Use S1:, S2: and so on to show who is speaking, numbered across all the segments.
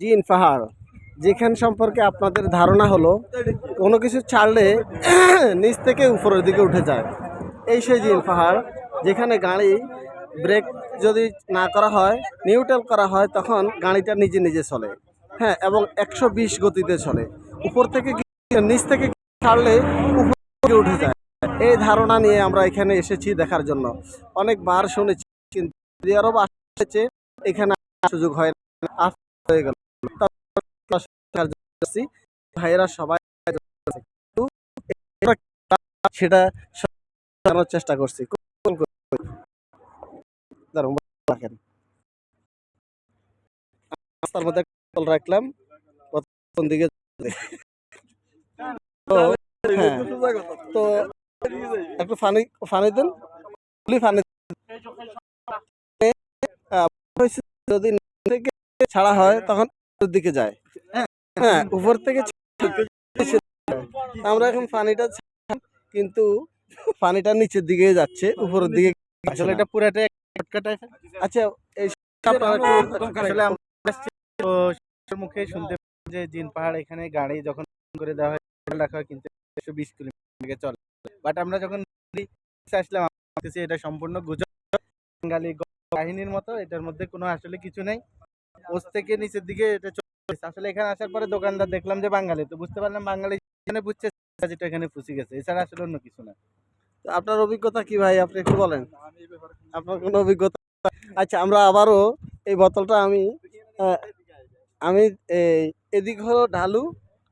S1: জিন পাহাড় যেখান সম্পর্কে আপনাদের ধারণা হলো, কোনো কিছু ছাড়লে নিচ থেকে উপরের দিকে উঠে যায়। এই সেই জিন পাহাড় যেখানে গাড়ি ব্রেক যদি না করা হয়, নিউট্রাল করা হয়, তখন গাড়িটা নিজে নিজে চলে। হ্যাঁ এবং একশো বিশ গতিতে চলে। উপর থেকে নিচ থেকে ছাড়লে উপর উঠে যায়। এই ধারণা নিয়ে আমরা এখানে এসেছি দেখার জন্য। অনেকবার শুনেছি, কিন্তু আরব আসছে এখানে সুযোগ হয় না। হয়ে গেল। ভাইয়েরা সবাই সেটা জানার চেষ্টা করছি রাস্তার মধ্যে কল রাখলাম কোন দিকে তো হ্যাঁ, একটু ফানি ফানি দেন। ফানি যদি থেকে ছাড়া হয় তখন দিকে যায়। হ্যাঁ উপর থেকে। আমরা এখন পানিটা কিন্তু পানিটা নিচের দিকে যাচ্ছে উপরের দিকে আসলে এটা পুরাটা আচ্ছা এই
S2: সবার মুখে শুনতে যে জিন পাহাড় এখানে গাড়ি যখন করে দেওয়া হয় রাখা হয় কিন্তু একশো বিশ কিলোমিটার চলে। বাট আমরা যখন আসলাম এটা সম্পূর্ণ গুজব। বাঙালি কাহিনীর মতো এটার মধ্যে কোনো আসলে কিছু নেই। ওস থেকে নিচের দিকে এটা চলে আসলে এখানে আসার পরে দোকানদার দেখলাম যে বাঙালি তো বুঝতে পারলাম বাঙালি এখানে বুঝছে যেটা এখানে ফুসি গেছে। এছাড়া আসলে অন্য কিছু না।
S1: তো আপনার অভিজ্ঞতা কি ভাই? আপনি একটু বলেন। আপনার কোনো অভিজ্ঞতা? আচ্ছা আমরা আবারও এই বোতলটা আমি আমি এই এদিক হলো ঢালু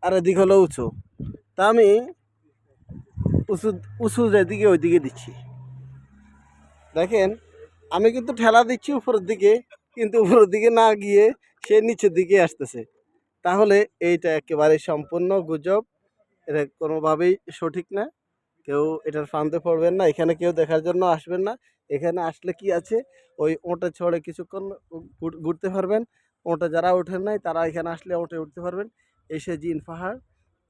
S1: আর এদিক হলো উঁচু। তা আমি উঁচু উঁচু যেদিকে ওইদিকে দিচ্ছি। দেখেন আমি কিন্তু ঠেলা দিচ্ছি উপরের দিকে কিন্তু উপরের দিকে না গিয়ে সে নিচের দিকে আসতেছে। তাহলে এইটা একেবারে সম্পূর্ণ গুজব। এটা কোনোভাবেই সঠিক না। কেউ এটার ফান্দে পড়বেন না। এখানে কেউ দেখার জন্য আসবেন না। এখানে আসলে কি আছে? ওই ওটা ছড়ে কিছুক্ষণ ঘুর- ঘুরতে পারবেন। ওটা যারা ওঠেন নাই, তারা এখানে আসলে ওটে উঠতে পারবেন। এসে জিন পাহাড়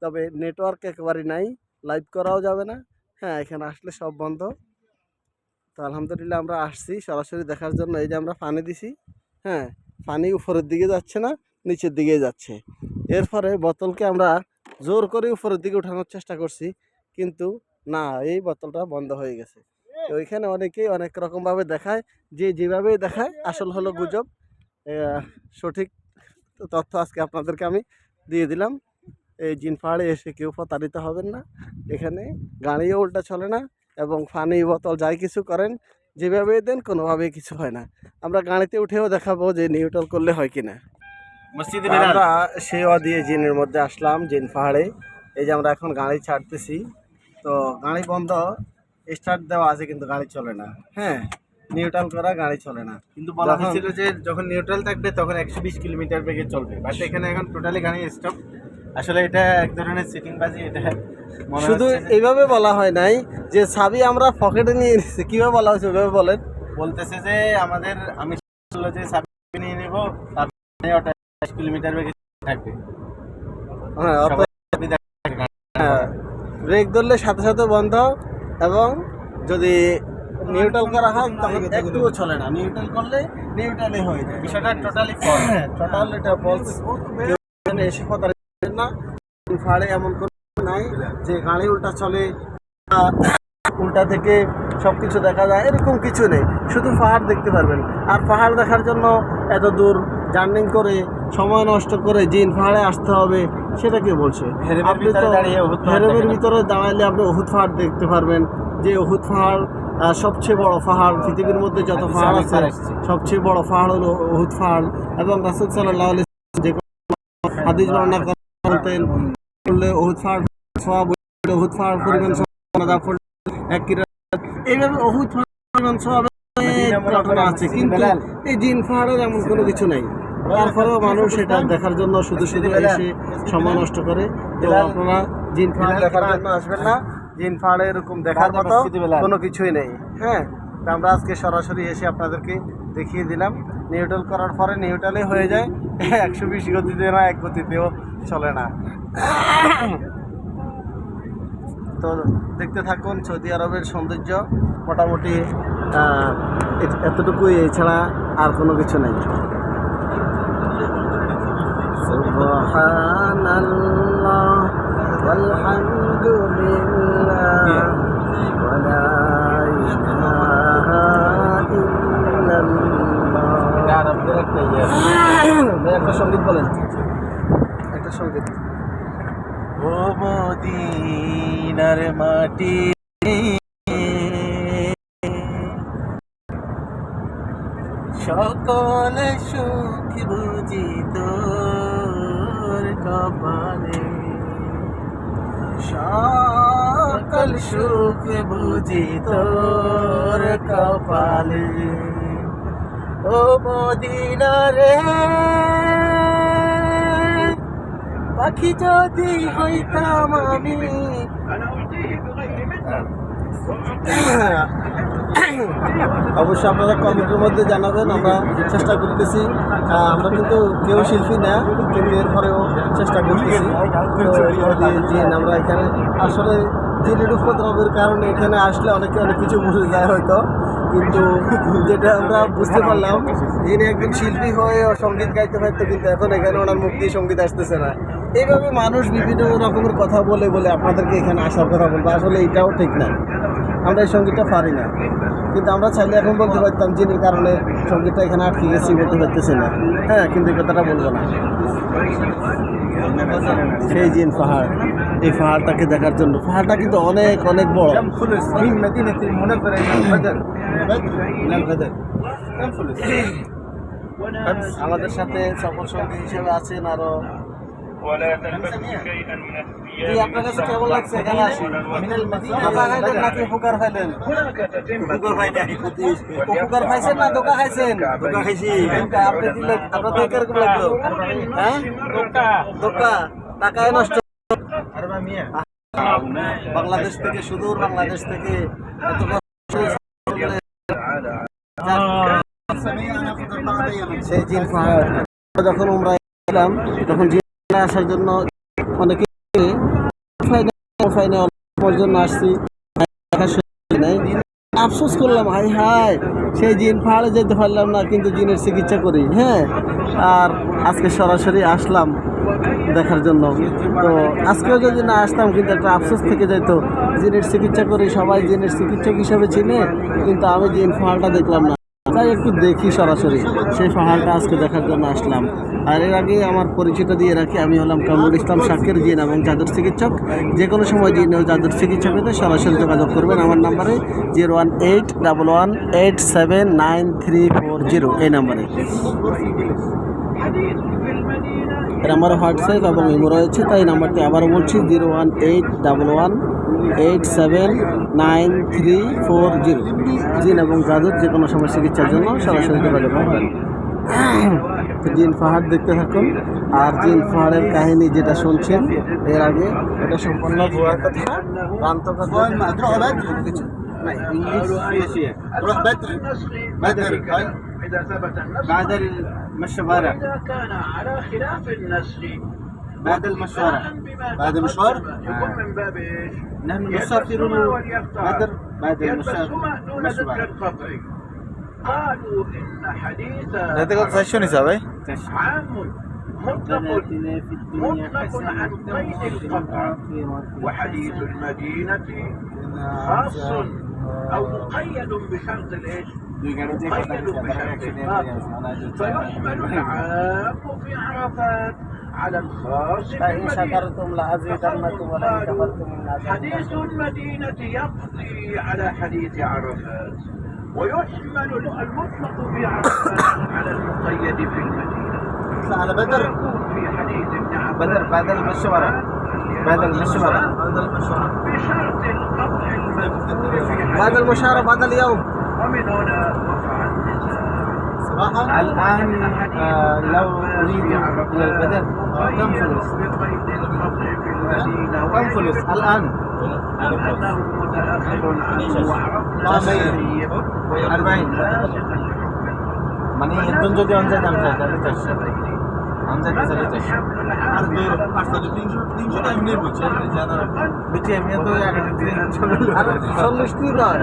S1: তবে নেটওয়ার্ক একেবারে নাই। লাইভ করাও যাবে না। হ্যাঁ এখানে আসলে সব বন্ধ। তো আলহামদুলিল্লাহ আমরা আসছি সরাসরি দেখার জন্য। এই যে আমরা পানি দিছি হ্যাঁ পানি উপরের দিকে যাচ্ছে না, নিচের দিকে যাচ্ছে। এরপরে বোতলকে আমরা জোর করে উপরের দিকে উঠানোর চেষ্টা করছি, কিন্তু না, এই বোতলটা বন্ধ হয়ে গেছে। ওইখানে অনেকেই অনেক রকমভাবে দেখায়, যে যেভাবে দেখায়, আসল হলো গুজব। সঠিক তথ্য আজকে আপনাদেরকে আমি দিয়ে দিলাম। এই জিন পাহাড়ে এসে কেউ প্রতারিত হবেন না। এখানে গাড়িও উল্টা চলে না। এবং পানি বোতল যাই কিছু করেন যেভাবে দেন কোনোভাবেই কিছু হয় না। আমরা গাড়িতে উঠেও দেখাবো যে নিউট্রাল করলে হয় কিনা
S2: মসজিদে
S1: আমরা সেওয়া দিয়ে জিনের মধ্যে আসলাম জিন পাহাড়ে। এই যে আমরা এখন গাড়ি ছাড়তেছি। তো গাড়ি বন্ধ স্টার্ট দেওয়া আছে কিন্তু গাড়ি চলে না। হ্যাঁ নিউট্রাল করা গাড়ি চলে না।
S2: কিন্তু বলা হয়েছিল যে যখন নিউট্রাল থাকবে তখন একশো বিশ কিলোমিটার বেগে চলবে। বাট এখানে এখন টোটালি গাড়ি স্টপ আসলে এটা এক ধরনের সিটিং বাজি এটা
S1: শুধু এইভাবে বলা হয় নাই যে ছাবি আমরা পকেটে নিয়ে নিচ্ছি কীভাবে বলা হয়েছে ওইভাবে বলেন।
S2: বলতেছে যে আমাদের আমি যে সাবি নিয়ে নেব তারপরে ওটা কিলোমিটার বেগে থাকবে।
S1: হ্যাঁ। হ্যাঁ ব্রেক ধরলে সাথে সাথে বন্ধ এবং যদি নিউট্রাল করা হয় তখন একটুও চলে না। নিউট্রাল করলে নিউট্রালে হয়ে যায়।
S2: বিষয়টা টোটালি ফল
S1: টোটাল এটা এসে কথা না। ফাড়ে এমন কোনো নাই যে গাড়ি উল্টা চলে উল্টা থেকে সব কিছু দেখা যায় এরকম কিছু নেই। শুধু পাহাড় দেখতে পারবেন। আর পাহাড় দেখার জন্য এত দূর জার্নিং করে সময় নষ্ট করে জিন পাহাড়ে আসতে হবে সেটা কে বলছে? আপনি
S2: ভিতরে
S1: তো হেরেমের ভিতরে দাঁড়াইলে আপনি উহুদ পাহাড় দেখতে পারবেন। যে উহুদ পাহাড় সবচেয়ে বড় পাহাড় পৃথিবীর মধ্যে যত পাহাড় আছে সবচেয়ে বড় পাহাড় হলো উহুদ পাহাড়। এবং রাসুল সাল্লাহ যে হাদিস বর্ণনা করতেন করলে উহুদ পাহাড় সওয়াব হইলে উহুদ পরিমাণ সওয়াব পড়লে এক কিরাত এইভাবে উহুদ পাহাড় পরিমাণ সওয়াব ঘটনা আছে। কিন্তু এই জিন পাহাড়ের এমন কোনো কিছু নেই। তারপরেও মানুষ এটা দেখার জন্য শুধু শুধু এসে সময় নষ্ট করে। তো আপনারা জিন পাহাড় দেখার জন্য আসবেন না। জিন পাহাড়ে এরকম দেখার মতো কোনো কিছুই নেই। হ্যাঁ? তা আমরা আজকে সরাসরি এসে আপনাদেরকে দেখিয়ে দিলাম। নিউট্রাল করার পরে নিউট্রালে হয়ে যায়। একশো বিশ গতিতে না এক গতিতেও চলে না। তো দেখতে থাকুন সৌদি আরবের সৌন্দর্য। মোটামুটি এতটুকুই এছাড়া আর কোনো কিছু নেই।
S2: ইয়ে।
S1: একটা সংগীত বলেন। একটা সংগীত
S2: ও মদিনার মাটি সকল সুখ বুঝি তোর কপালে। সকল সুখ বুঝি তোর কপালে। ও মদিনারে পাখি যদি হইতাম আমি
S1: অবশ্যই আপনারা কমেন্টের মধ্যে জানাবেন, আমরা চেষ্টা করতেছি। আমরা কিন্তু কেউ শিল্পী না, কিন্তু এরপরেও চেষ্টা করতেছি। জিন আমরা এখানে আসলে জিনের উপদ্রবের কারণে এখানে আসলে অনেকে অনেক কিছু বুঝে যায় হয়তো। কিন্তু যেটা আমরা বুঝতে পারলাম, যিনি একজন শিল্পী হয়ে সংগীত গাইতে পারতো কিন্তু এখন এখানে ওনার মুখ দিয়ে সংগীত আসতেছে না। এইভাবে মানুষ বিভিন্ন রকমের কথা বলে বলে আপনাদেরকে এখানে আসার কথা বলব। আসলে এটাও ঠিক না। আমরা এই সঙ্গীতটা পারি না। কিন্তু আমরা চাইলে এখন বলতে পারতাম জিনের কারণে সঙ্গীতটা এখানে আটকে গেছি বলতে পারতেছি না। হ্যাঁ কিন্তু এই কথাটা বলব না। সেই জিন পাহাড় এই পাহাড়টাকে দেখার জন্য। পাহাড়টা কিন্তু অনেক অনেক বড়।
S2: হ্যাঁ,
S1: আমাদের সাথে সকল সঙ্গী হিসেবে আছেন
S2: আরও
S1: বাংলাদেশ থেকে সুদূর বাংলাদেশ থেকে সেই জিন যখন আমরা তখন আসার জন্য অনেকে ফাইনে অল্পর জন্য আসছি আফসোস করলাম, হাই হাই, সেই জিন পাহাড়ে যেতে পারলাম না, কিন্তু জিনের চিকিৎসা করি হ্যাঁ। আর আজকে সরাসরি আসলাম দেখার জন্য। তো আজকেও যদি না আসতাম, কিন্তু একটা আফসোস থেকে যেত জিনের চিকিৎসা করি, সবাই জিনের চিকিৎসক হিসাবে চিনে, কিন্তু আমি জিন পাহাড়টা দেখলাম না। তাই একটু দেখি সরাসরি। সেই পাহাড়টা আজকে দেখার জন্য আসলাম। আর এর আগে আমার পরিচিত দিয়ে রাখি, আমি হলাম কামরুল ইসলাম শাকের জিন এবং জাদুর চিকিৎসক। যে কোনো সময় জিন ও জাদুর চিকিৎসক হতে সরাসরি যোগাযোগ করবেন। আমার নাম্বারে zero one eight, double one, eight seven, nine three four zero এই নাম্বারে। এর আমার হোয়াটসঅ্যাপ এবং ইমো রয়েছে, তাই নাম্বারটি আবারও বলছি, zero one eight, double one, eight seven nine three four zero জিন এবং জাদুর যে কোনো সময় চিকিৎসার জন্য সরাসরি যোগাযোগ করবেন তো জিন পাহাড় দেখতে থাকুন আর জিন পাহাড়ের কাহিনী যেটা শুনছেন এর আগে এটা সম্পূর্ণ ভুয়া কথা ভ্রান্ত কথা কোনো কিছু নাই ইংলিশ
S2: روح بدر بدر هاي
S3: إذا ثبت النسل
S2: بعد المشوارع
S3: إذا كان على خلاف النسل
S2: بعد
S3: المشوار.
S2: بعد المشوار؟
S3: يكون من باب إيش؟
S2: نحن نسافر بدر بعد المشوار.
S3: قالوا إن حديث
S2: هذا شنو يساوي؟
S3: عام مطلق مطلق عن قيد القطع وحديث المدينة خاص أو مقيد بشرط الإيش؟ مقيد بشرط القطع فيحمل العام في عرفات. على الخاص
S1: فإن شكرتم لأزيدنكم ولئن كفرتم إن
S3: حديث المدينة يقضي على حديث عرفات ويحمل المطلق في عرفات على المقيد في المدينة.
S2: على بدر.
S3: ويكون في حديث ابن عباس
S2: بدر بعد المشوارع بعد المشوارع
S3: بشرط القطع المذكور في حديث
S1: بعد المشارة بعد اليوم.
S3: ومن هنا وقع النزاع
S2: الآن آه، لو أريد إلى البدر. كم فلوس؟
S3: بقيد القطع في المدينة
S2: كم فلوس الآن؟
S3: أنه متأخر عنه وعرفنا
S2: أربعين. أربعين. মানে একজন যদি অঞ্চল দাম চায় তাহলে চারশো অঞ্চল চাইলে চারশো বুঝছি আমি তো এক
S1: আর চল্লিশ কি নয়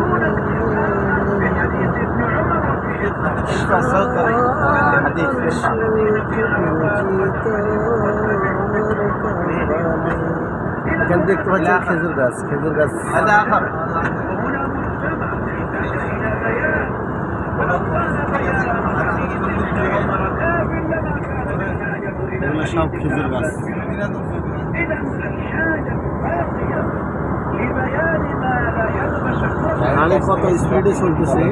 S3: ليس بين بيان
S1: এগুলো সব খেজুর গাছ
S3: إذا الحاجة باقية لبيان ما لا يلبس الرجل
S1: গাড়ি কত স্পিডে চলতেছে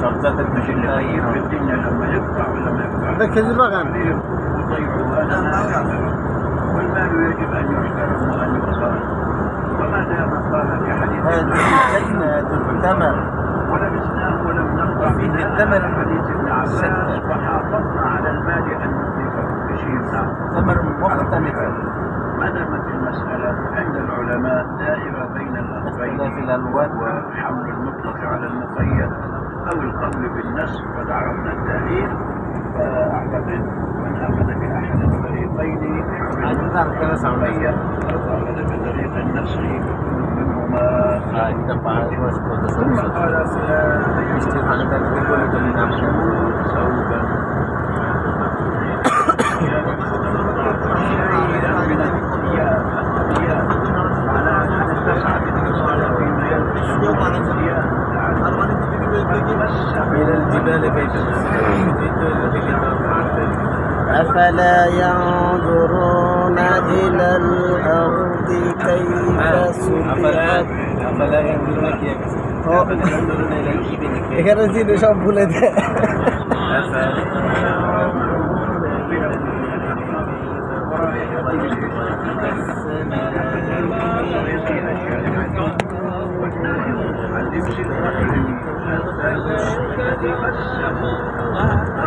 S2: شرطة
S3: المجلة هي في الدنيا لما يقطع ولا يقطع
S1: ركز الرقم
S3: وضيعوا هذا والمال يجب أن يحترم وأن يقال وما دام قال في حديث
S2: هذه الثمن.
S3: ولبسناه ولم نقطع في
S2: الثمن
S3: حديث ابن عباس وحافظنا على
S2: خبر مختلفا
S3: ما دامت المسألة؟ عند العلماء دائرة بين الأمرين وحمل المطلق على المقيد أو القول بالنص قد عرفنا التأليل فأعتقد من آمن بأحد الطريقين حمل المقيد أو آمن بطريق النص يكون منهما ثم قال
S2: سيشتغل ذلك
S3: كله
S2: من سوف
S1: أفلا ينظرون إلى الأرض كيف
S2: أفلا
S1: سطحت
S2: أفلا ينظرون كيف
S1: ও,
S2: أفلا ينظرون إلى الإبل كيف
S1: এখানে জিনিস সব ভুলে দেয়
S2: চলে